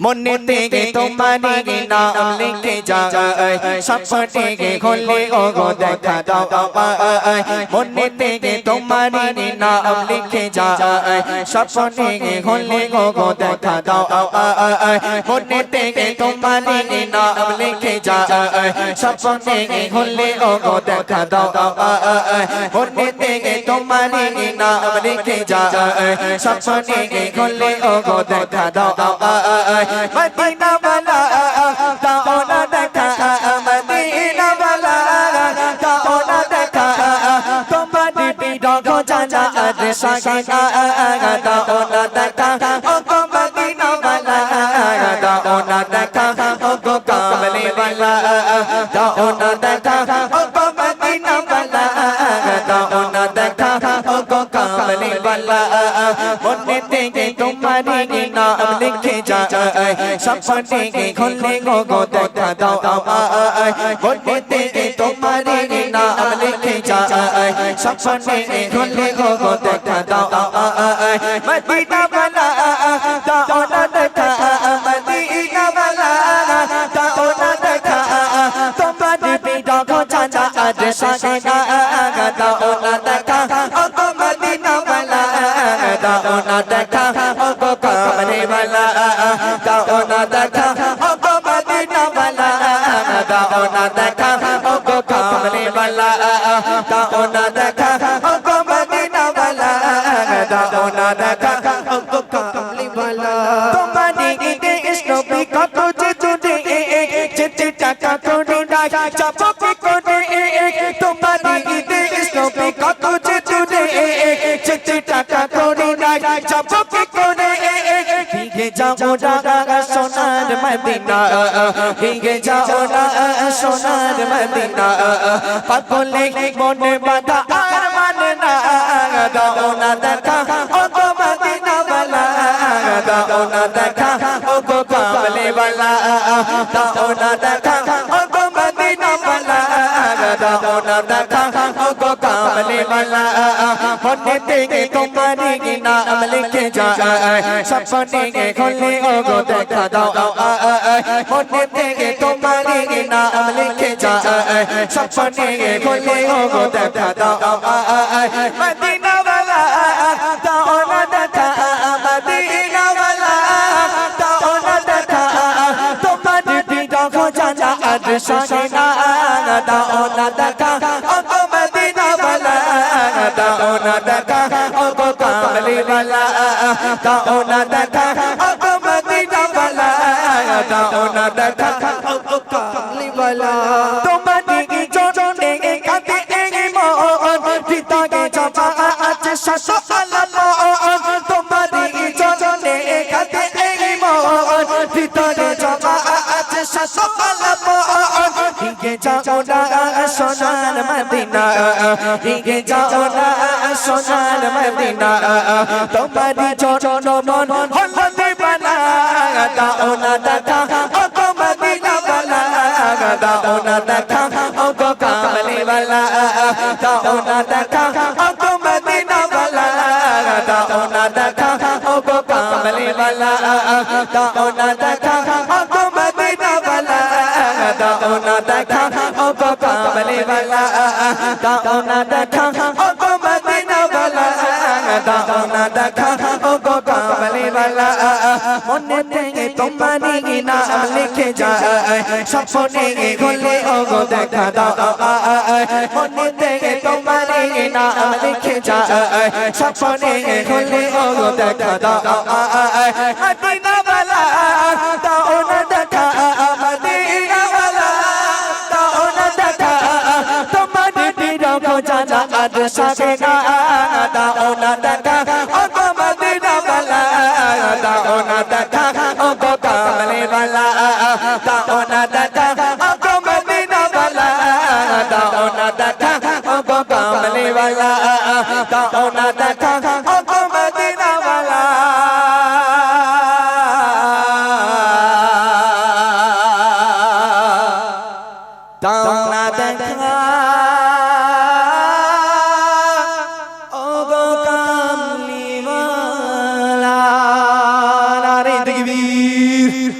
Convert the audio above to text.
মনে থেকে তোমারি নাম লিখে যায়। সপনে খোলে ও গো দেখা দাও। আমায় মনে থেকে তোমারি নাম লিখে যায়। সপনে খোলে ও গো দেখা দাও। আমায় মনে থেকে তোমারি নাম লিখে যায়। সপনে খোলে ও গো দেখা দাও। আমায় মনে থেকে তোমারি নাম লিখে যায়। সপনে খোলে ও গো দেখা দাও। আমায় মদিনা বালা তাও না দেখা মদিনা বালা তাও না দেখা। তোমার বিরগ জানা আর সাগা তাও না দেখা। ও গো মদিনা বালা তাও না দেখা। ও গো কামলে বালা তাও না দেখা। ও গো মদিনা বালা তাও না দেখা। ওয়ালা মনে থেকে তোমারি নাম লিখে যায় সপনে খোলে গো গো দেখা দাও আমায় মনে থেকে তোমারি নাম লিখে যায় সপনে খোলে গো গো দেখা দাও আমায় মদিনা বালা দাও না দেখা মদিনা বালা দাও না দেখা তোমার বিদা গো চাচা আজ সাসে না দাও না দেখা দাও না দেখা ও গো কামরে वाला দাও না দেখা ও গো মদিনা वाला দাও না দেখা ও গো কামরে वाला দাও না দেখা ও গো মদিনা वाला দাও না দেখা ও গো কামরে वाला তোমারি দেশ নবী কত যে জুড়ে যেতে টাকা করে নাই চাপকে করে তোমারি দেশ নবী কত যে জুড়ে যেতে টাকা করে নাই চপকে করে ভিগে যাও না সোনার মদিনা ভিগে যাও না সোনার মদিনা পাগলে মনে বাধা আর মানে না দাও না দেখা ও গো মদিনা বালা দাও না দেখা ও গো কামলে বালা দাও না দেখা ও গো মদিনা বালা দাও না দেখা সামনে মালা মনে থেকে তোমারি নাম লিখে যায় সপনে খোলে ওগো দেখা দাও মনে থেকে তোমারি নাম লিখে যায় সপনে খোলে ওগো দেখা দাও মদিনা বালা তা ওনা দেখা মদিনা বালা তা ওনা দেখা তোমার দিদি দেখো জানা আর শাসনা দাও না দেখা দাও না দেখা ওগো কামলিওয়ালা দাও না দেখা ওগো মদিনাওয়ালা দাও না দেখা ওগো কামলিওয়ালা তোমার কি জোনে কাতে এই মন? পিতা কে চাচা আছে শাশু আলামো তোমার কি জোনে কাতে এই মন? পিতা কে চাচা আছে শাশু আলামো হিগে যাও না সোনার মদিনা হিগে যাও না সোনার মদিনা তোমারি চরণ মন হলো দিবানা দাও না দাদা ও গো মদিনা বালা দাও না দাদা ও গো কামলে বালা দাও না দাদা ও গো মদিনা বালা দাও না দাদা ও গো কামলে বালা দাও না দাদা না দেখা অব কামলে বালা দাও না দেখা অব মদিনা বালা দাও না দেখা অব কামলে বালা মনে থেকে তোমারি না লিখে যায় সপনে গলে অব দেখা, দাও, মনে থেকে তোমারি না লিখে যায় সপনে গলে অব দেখা, দাও মদিনা না আজ সাবে না দাও না দেখা ও গো মদিনা বালা দাও না দেখা ও গো কামলে বালা দাও না দেখা ও গো মদিনা